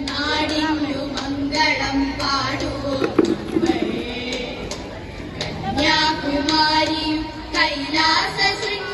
നാടിനു മംഗളം പാടുവോം? കന്യാകുമാരിയും കൈലാസ ശൃംഗവും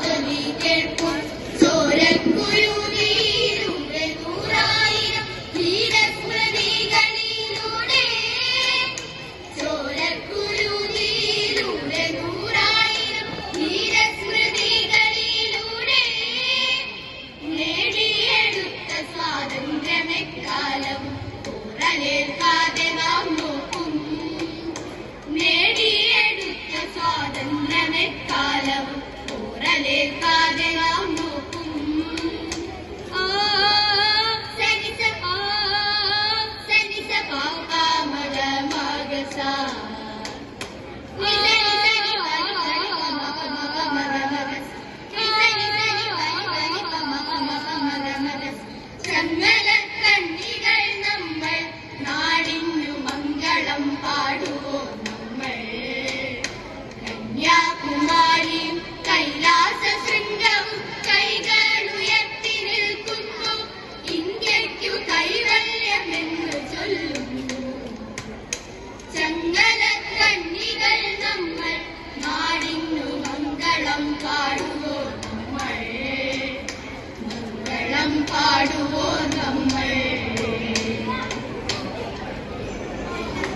வாசனை கேட்கும்